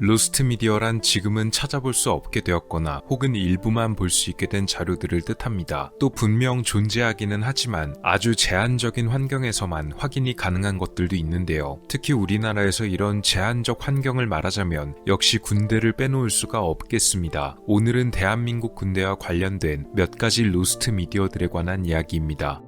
로스트 미디어란 지금은 찾아볼 수 없게 되었거나 혹은 일부만 볼 수 있게 된 자료들을 뜻합니다. 또 분명 존재하기는 하지만 아주 제한적인 환경에서만 확인이 가능한 것들도 있는데요. 특히 우리나라에서 이런 제한적 환경을 말하자면 역시 군대를 빼놓을 수가 없겠습니다. 오늘은 대한민국 군대와 관련된 몇 가지 로스트 미디어들에 관한 이야기입니다.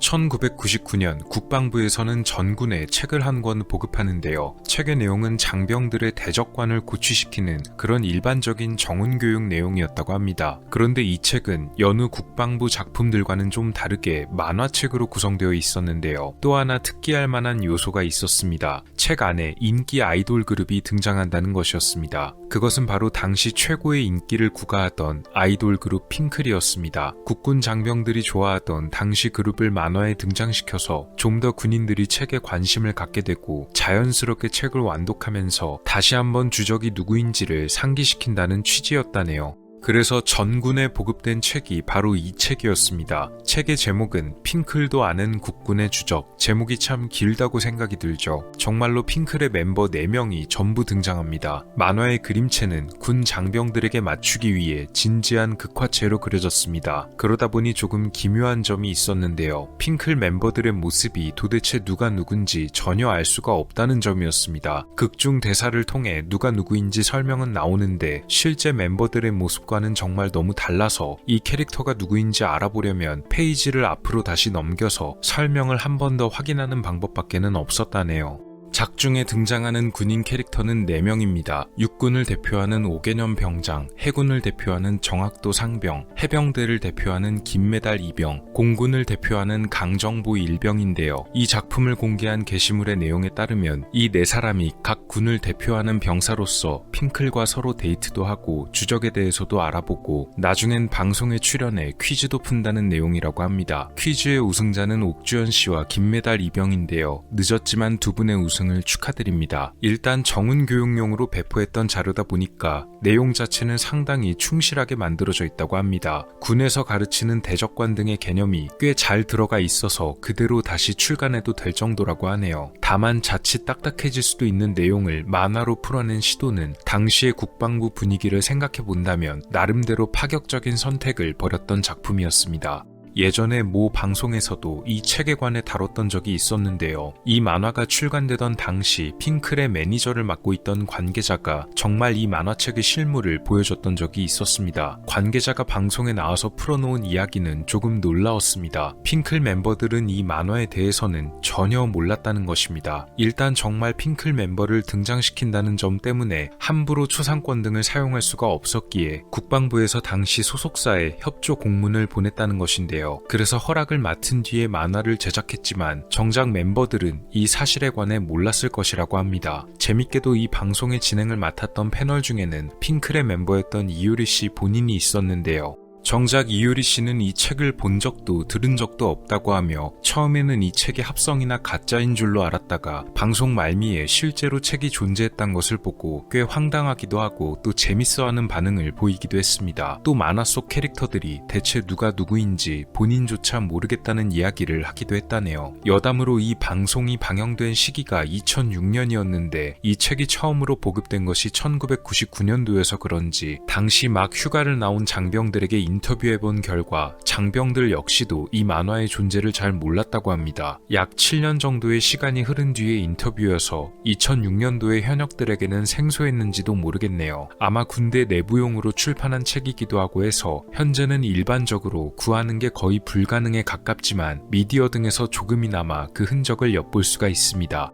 1999년 국방부에서는 전군에 책을 한 권 보급하는데요. 책의 내용은 장병들의 대적관을 고취시키는 그런 일반적인 정훈교육 내용이었다고 합니다. 그런데 이 책은 여느 국방부 작품들과는 좀 다르게 만화책으로 구성되어 있었는데요. 또 하나 특기할 만한 요소가 있었습니다. 책 안에 인기 아이돌 그룹이 등장한다는 것이었습니다. 그것은 바로 당시 최고의 인기를 구가하던 아이돌 그룹 핑클이었습니다. 국군 장병들이 좋아하던 당시 그룹을 만 화에 등장시켜서 좀 더 군인들이 책에 관심을 갖게 되고 자연스럽게 책을 완독하면서 다시 한번 주적이 누구인지를 상기시킨다는 취지였다네요. 그래서 전군에 보급된 책이 바로 이 책이었습니다. 책의 제목은 핑클도 아는 국군의 주적. 제목이 참 길다고 생각이 들죠. 정말로 핑클의 멤버 4명이 전부 등장합니다. 만화의 그림체는 군 장병들에게 맞추기 위해 진지한 극화체로 그려졌습니다. 그러다 보니 조금 기묘한 점이 있었는데요. 핑클 멤버들의 모습이 도대체 누가 누군지 전혀 알 수가 없다는 점이었습니다. 극중 대사를 통해 누가 누구인지 설명은 나오는데 실제 멤버들의 모습과 과는 정말 너무 달라서 이 캐릭터가 누구인지 알아보려면 페이지를 앞으로 다시 넘겨서 설명을 한 번 더 확인하는 방법밖에는 없었다네요. 작중에 등장하는 군인 캐릭터는 4명입니다. 육군을 대표하는 오개념 병장, 해군을 대표하는 정학도 상병, 해병대를 대표하는 김메달 이병, 공군을 대표하는 강정보 일병인데요. 이 작품을 공개한 게시물의 내용에 따르면 이 네 사람이 각 군을 대표하는 병사로서 핑클과 서로 데이트도 하고 주적에 대해서도 알아보고 나중엔 방송에 출연해 퀴즈도 푼다는 내용이라고 합니다. 퀴즈의 우승자는 옥주현 씨와 김메달 이병인데요. 늦었지만 두 분의 우승 우승을 축하드립니다. 일단 정훈 교육용으로 배포했던 자료다 보니까 내용 자체는 상당히 충실하게 만들어져 있다고 합니다. 군에서 가르치는 대적관 등의 개념이 꽤 잘 들어가 있어서 그대로 다시 출간해도 될 정도라고 하네요. 다만 자칫 딱딱해질 수도 있는 내용을 만화로 풀어낸 시도는 당시의 국방부 분위기를 생각해 본다면 나름대로 파격적인 선택을 벌였던 작품이었습니다. 예전에 모 방송에서도 이 책에 관해 다뤘던 적이 있었는데요. 이 만화가 출간되던 당시 핑클의 매니저를 맡고 있던 관계자가 정말 이 만화책의 실물을 보여줬던 적이 있었습니다. 관계자가 방송에 나와서 풀어놓은 이야기는 조금 놀라웠습니다. 핑클 멤버들은 이 만화에 대해서는 전혀 몰랐다는 것입니다. 일단 정말 핑클 멤버를 등장시킨다는 점 때문에 함부로 초상권 등을 사용할 수가 없었기에 국방부에서 당시 소속사에 협조 공문을 보냈다는 것인데요. 거예요. 그래서 허락을 맡은 뒤에 만화를 제작했지만 정작 멤버들은 이 사실에 관해 몰랐을 것이라고 합니다. 재밌게도 이 방송의 진행을 맡았던 패널 중에는 핑클의 멤버였던 이유리 씨 본인이 있었는데요. 정작 이효리 씨는 이 책을 본 적도 들은 적도 없다고 하며 처음에는 이 책의 합성이나 가짜인 줄로 알았다가 방송 말미에 실제로 책이 존재했던 것을 보고 꽤 황당하기도 하고 또 재밌어하는 반응을 보이기도 했습니다. 또 만화 속 캐릭터들이 대체 누가 누구인지 본인조차 모르겠다는 이야기를 하기도 했다네요. 여담으로 이 방송이 방영된 시기가 2006년이었는데 이 책이 처음으로 보급된 것이 1999년도여서 그런지 당시 막 휴가를 나온 장병들에게 인 터뷰해본 결과 장병들 역시도 이 만화의 존재를 잘 몰랐다고 합니다. 약 7년 정도의 시간이 흐른 뒤의 인터뷰여서 2006년도의 현역들에게는 생소했는지도 모르겠네요. 아마 군대 내부용으로 출판한 책이기도 하고 해서 현재는 일반적으로 구하는 게 거의 불가능에 가깝지만 미디어 등에서 조금이나마 그 흔적을 엿볼 수가 있습니다.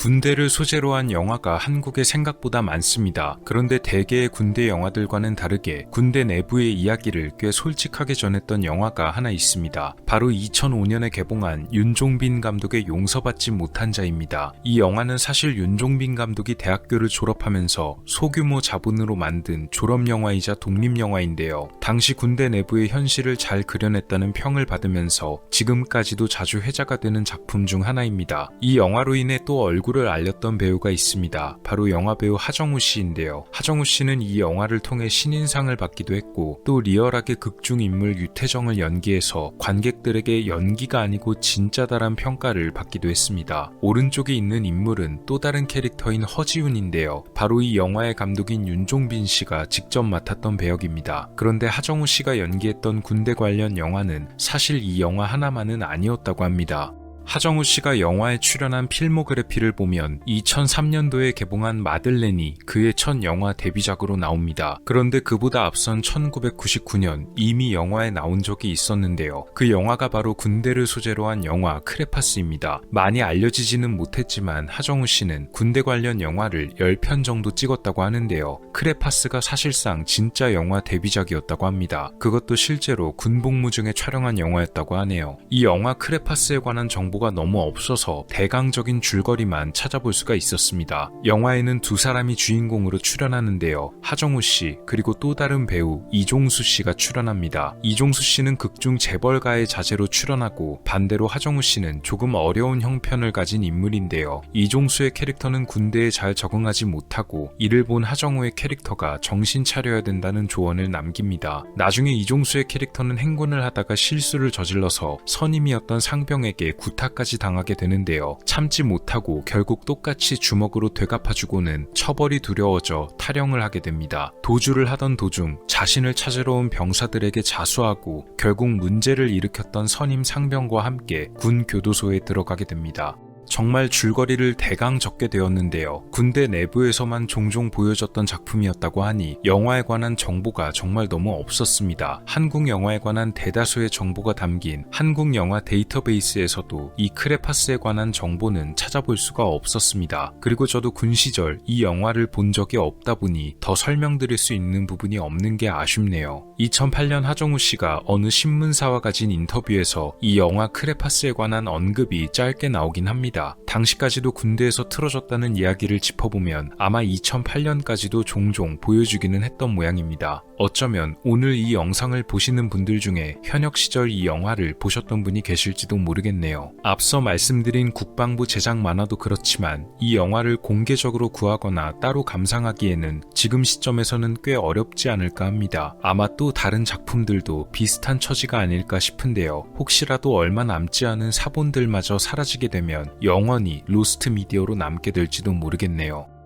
군대를 소재로 한 영화가 한국에 생각보다 많습니다. 그런데 대개의 군대 영화들과는 다르게 군대 내부의 이야기를 꽤 솔직하게 전했던 영화가 하나 있습니다. 바로 2005년에 개봉한 윤종빈 감독의 용서받지 못한 자입니다. 이 영화는 사실 윤종빈 감독이 대학교를 졸업하면서 소규모 자본으로 만든 졸업 영화이자 독립 영화인데요. 당시 군대 내부의 현실을 잘 그려냈다는 평을 받으면서 지금까지도 자주 회자가 되는 작품 중 하나입니다. 이 영화로 인해 또 얼굴 얼굴을 알렸던 배우가 있습니다. 바로 영화배우 하정우 씨인데요. 하정우 씨는 이 영화를 통해 신인상을 받기도 했고 또 리얼하게 극중 인물 유태정을 연기해서 관객들에게 연기가 아니고 진짜다란 평가를 받기도 했습니다. 오른쪽에 있는 인물은 또 다른 캐릭터인 허지훈인데요. 바로 이 영화의 감독인 윤종빈 씨가 직접 맡았던 배역입니다. 그런데 하정우 씨가 연기했던 군대 관련 영화는 사실 이 영화 하나만은 아니었다고 합니다. 하정우 씨가 영화에 출연한 필모그래피를 보면 2003년도에 개봉한 마들렌이 그의 첫 영화 데뷔작으로 나옵니다. 그런데 그보다 앞선 1999년 이미 영화에 나온 적이 있었는데요. 그 영화가 바로 군대를 소재로 한 영화 크레파스입니다. 많이 알려지지는 못했지만 하정우 씨는 군대 관련 영화를 10편 정도 찍었다고 하는데요. 크레파스가 사실상 진짜 영화 데뷔작이었다고 합니다. 그것도 실제로 군복무 중에 촬영한 영화였다고 하네요. 이 영화 크레파스에 관한 정보가 너무 없어서 대강적인 줄거리만 찾아볼 수가 있었습니다. 영화에는 두 사람이 주인공으로 출연하는데요. 하정우 씨 그리고 또 다른 배우 이종수 씨가 출연합니다. 이종수 씨는 극중 재벌가의 자제로 출연하고 반대로 하정우 씨는 조금 어려운 형편을 가진 인물인데요. 이종수의 캐릭터는 군대에 잘 적응하지 못하고 이를 본 하정우의 캐릭터가 정신 차려야 된다는 조언을 남깁니다. 나중에 이종수의 캐릭터는 행군을 하다가 실수를 저질러서 선임이었던 상병에게 구타 까지 당하게 되는데요. 참지 못하고 결국 똑같이 주먹으로 되갚아주고는 처벌이 두려워져 탈영을 하게 됩니다. 도주를 하던 도중 자신을 찾으러 온 병사들에게 자수하고 결국 문제를 일으켰던 선임 상병과 함께 군 교도소에 들어가게 됩니다. 정말 줄거리를 대강 적게 되었는데요. 군대 내부에서만 종종 보여줬던 작품이었다고 하니 영화에 관한 정보가 정말 너무 없었습니다. 한국 영화에 관한 대다수의 정보가 담긴 한국 영화 데이터베이스에서도 이 크레파스에 관한 정보는 찾아볼 수가 없었습니다. 그리고 저도 군 시절 이 영화를 본 적이 없다 보니 더 설명드릴 수 있는 부분이 없는 게 아쉽네요. 2008년 하정우 씨가 어느 신문사와 가진 인터뷰에서 이 영화 크레파스에 관한 언급이 짧게 나오긴 합니다. 당시까지도 군대에서 틀어졌다는 이야기를 짚어보면 아마 2008년까지도 종종 보여주기는 했던 모양입니다. 어쩌면 오늘 이 영상을 보시는 분들 중에 현역 시절 이 영화를 보셨던 분이 계실지도 모르겠네요. 앞서 말씀드린 국방부 제작 만화도 그렇지만 이 영화를 공개적으로 구하거나 따로 감상하기에는 지금 시점에서는 꽤 어렵지 않을까 합니다. 아마 또 다른 작품들도 비슷한 처지가 아닐까 싶은데요. 혹시라도 얼마 남지 않은 사본들마저 사라지게 되면 영원히 로스트 미디어로 남게 될지도 모르겠네요.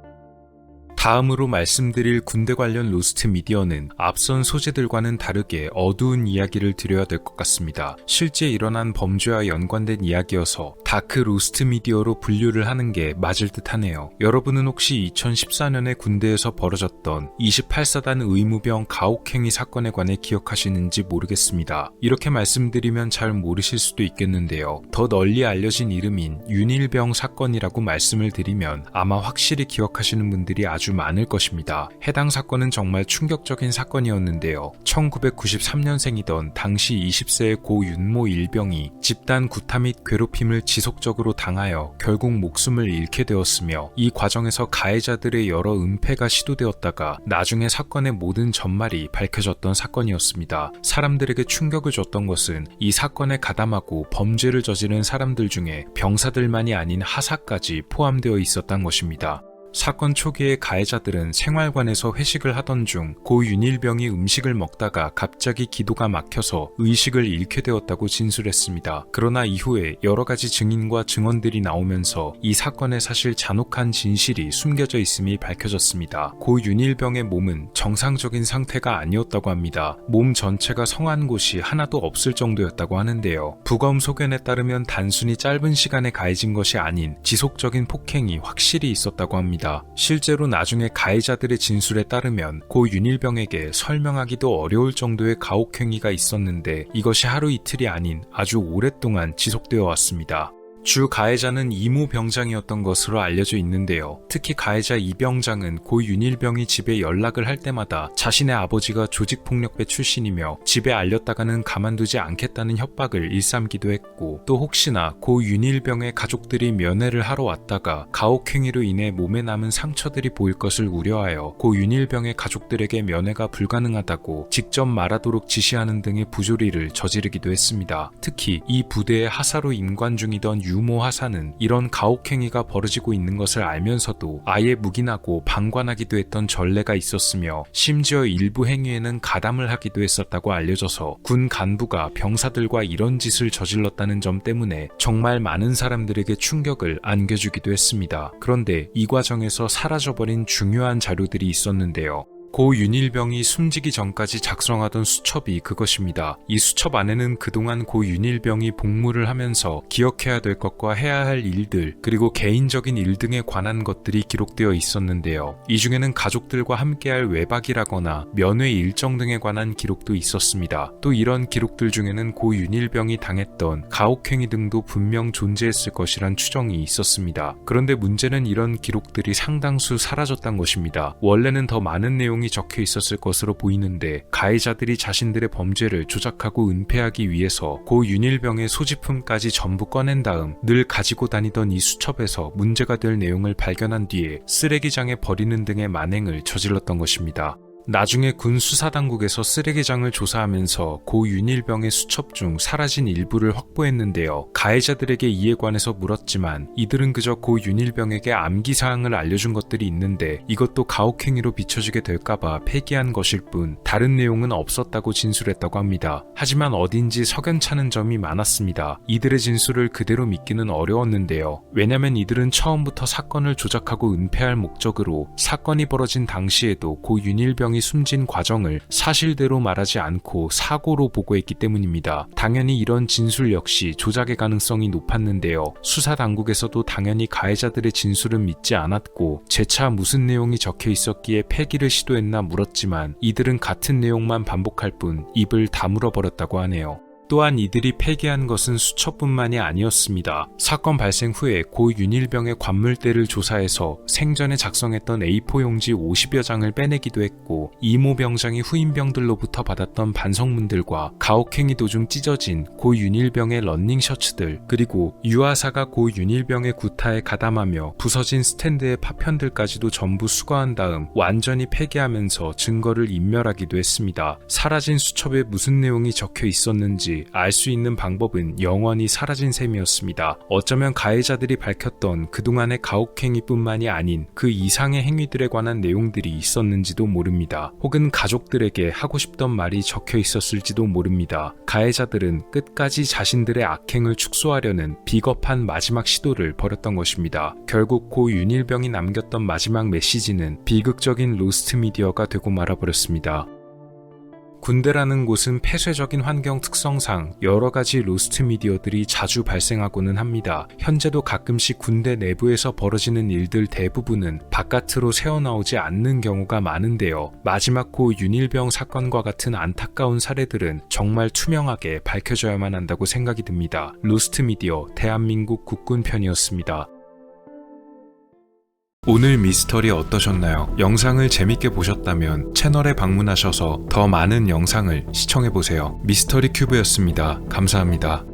다음으로 말씀드릴 군대 관련 로스트 미디어는 앞선 소재들과는 다르게 어두운 이야기를 드려야 될 것 같습니다. 실제 일어난 범죄와 연관된 이야기여서 다크 로스트 미디어로 분류를 하는 게 맞을 듯 하네요. 여러분은 혹시 2014년에 군대에서 벌어졌던 28사단 의무병 가혹행위 사건에 관해 기억하시는지 모르겠습니다. 이렇게 말씀드리면 잘 모르실 수도 있겠는데요. 더 널리 알려진 이름인 윤일병 사건이라고 말씀을 드리면 아마 확실히 기억하시는 분들이 아주 많을 것입니다. 해당 사건은 정말 충격적인 사건이었는데요. 1993년생이던 당시 20세의 고 윤모 일병이 집단 구타 및 괴롭힘을 지속적으로 당하여 결국 목숨을 잃게 되었으며 이 과정에서 가해자들의 여러 은폐가 시도되었다가 나중에 사건의 모든 전말이 밝혀졌던 사건이었습니다. 사람들에게 충격을 줬던 것은 이 사건에 가담하고 범죄를 저지른 사람들 중에 병사들만이 아닌 하사까지 포함되어 있었던 것입니다. 사건 초기에 가해자들은 생활관에서 회식을 하던 중 고 윤일병이 음식을 먹다가 갑자기 기도가 막혀서 의식을 잃게 되었다고 진술했습니다. 그러나 이후에 여러 가지 증인과 증언들이 나오면서 이 사건의 사실 잔혹한 진실이 숨겨져 있음이 밝혀졌습니다. 고 윤일병의 몸은 정상적인 상태가 아니었다고 합니다. 몸 전체가 성한 곳이 하나도 없을 정도였다고 하는데요. 부검 소견에 따르면 단순히 짧은 시간에 가해진 것이 아닌 지속적인 폭행이 확실히 있었다고 합니다. 실제로 나중에 가해자들의 진술에 따르면 고 윤일병에게 설명하기도 어려울 정도의 가혹행위가 있었는데 이것이 하루 이틀이 아닌 아주 오랫동안 지속되어 왔습니다. 주 가해자는 이모 병장이었던 것으로 알려져 있는데요. 특히 가해자 이 병장은 고 윤일병이 집에 연락을 할 때마다 자신의 아버지가 조직폭력배 출신이며 집에 알렸다가는 가만두지 않겠다는 협박을 일삼기도 했고 또 혹시나 고 윤일병의 가족들이 면회를 하러 왔다가 가혹행위로 인해 몸에 남은 상처들이 보일 것을 우려하여 고 윤일병의 가족들에게 면회가 불가능하다고 직접 말하도록 지시하는 등의 부조리를 저지르기도 했습니다. 특히 이 부대의 하사로 임관 중이던 유모 하사는 이런 가혹행위가 벌어지고 있는 것을 알면서도 아예 묵인하고 방관하기도 했던 전례가 있었으며 심지어 일부 행위에는 가담을 하기도 했었다고 알려져서 군 간부가 병사들과 이런 짓을 저질렀다는 점 때문에 정말 많은 사람들에게 충격을 안겨주기도 했습니다. 그런데 이 과정에서 사라져버린 중요한 자료들이 있었는데요. 고 윤일병이 숨지기 전까지 작성하던 수첩이 그것입니다. 이 수첩 안에는 그동안 고 윤일병이 복무를 하면서 기억해야 될 것과 해야 할 일들, 그리고 개인적인 일 등에 관한 것들이 기록되어 있었는데요. 이 중에는 가족들과 함께할 외박이라거나 면회 일정 등에 관한 기록도 있었습니다. 또 이런 기록들 중에는 고 윤일병이 당했던 가혹행위 등도 분명 존재했을 것이란 추정이 있었습니다. 그런데 문제는 이런 기록들이 상당수 사라졌던 것입니다. 원래는 더 많은 내용이 적혀 있었을 것으로 보이는데 가해자들이 자신들의 범죄를 조작하고 은폐하기 위해서 고 윤일병의 소지품까지 전부 꺼낸 다음 늘 가지고 다니던 이 수첩에서 문제가 될 내용을 발견한 뒤에 쓰레기장에 버리는 등의 만행을 저질렀던 것입니다. 나중에 군 수사당국에서 쓰레기장을 조사하면서 고 윤일병의 수첩 중 사라진 일부를 확보했는데요. 가해자들에게 이에 관해서 물었지만 이들은 그저 고 윤일병에게 암기사항을 알려준 것들이 있는데 이것도 가혹행위로 비춰지게 될까봐 폐기한 것일 뿐 다른 내용은 없었다고 진술했다고 합니다. 하지만 어딘지 석연찮은 점이 많았습니다. 이들의 진술을 그대로 믿기는 어려웠는데요. 왜냐면 이들은 처음부터 사건을 조작하고 은폐할 목적으로 사건이 벌어진 당시에도 고 윤일병 이 숨진 과정을 사실대로 말하지 않고 사고로 보고했기 때문입니다. 당연히 이런 진술 역시 조작의 가능성이 높았는데요. 수사 당국에서도 당연히 가해자들의 진술은 믿지 않았고 재차 무슨 내용이 적혀 있었기에 폐기를 시도했나 물었지만 이들은 같은 내용만 반복할 뿐 입을 다물어 버렸다고 하네요. 또한 이들이 폐기한 것은 수첩뿐만이 아니었습니다. 사건 발생 후에 고 윤일병의 관물대를 조사해서 생전에 작성했던 A4 용지 50여 장을 빼내기도 했고 이모 병장이 후임병들로부터 받았던 반성문들과 가혹행위 도중 찢어진 고 윤일병의 런닝 셔츠들 그리고 유아사가 고 윤일병의 구타에 가담하며 부서진 스탠드의 파편들까지도 전부 수거한 다음 완전히 폐기하면서 증거를 인멸하기도 했습니다. 사라진 수첩에 무슨 내용이 적혀 있었는 지 알 수 있는 방법은 영원히 사라진 셈이었습니다. 어쩌면 가해자들이 밝혔던 그동안의 가혹행위뿐만이 아닌 그 이상의 행위들에 관한 내용들이 있었는지도 모릅니다. 혹은 가족들에게 하고 싶던 말이 적혀 있었을지도 모릅니다. 가해자들은 끝까지 자신들의 악행을 축소하려는 비겁한 마지막 시도를 벌였던 것입니다. 결국 고 윤일병이 남겼던 마지막 메시지는 비극적인 로스트 미디어가 되고 말아버렸습니다. 군대라는 곳은 폐쇄적인 환경 특성상 여러 가지 로스트 미디어들이 자주 발생하고는 합니다. 현재도 가끔씩 군대 내부에서 벌어지는 일들 대부분은 바깥으로 새어나오지 않는 경우가 많은데요. 마지막 고 윤일병 사건과 같은 안타까운 사례들은 정말 투명하게 밝혀져야만 한다고 생각이 듭니다. 로스트 미디어 대한민국 국군 편이었습니다. 오늘 미스터리 어떠셨나요? 영상을 재밌게 보셨다면 채널에 방문하셔서 더 많은 영상을 시청해보세요. 미스터리 큐브였습니다. 감사합니다.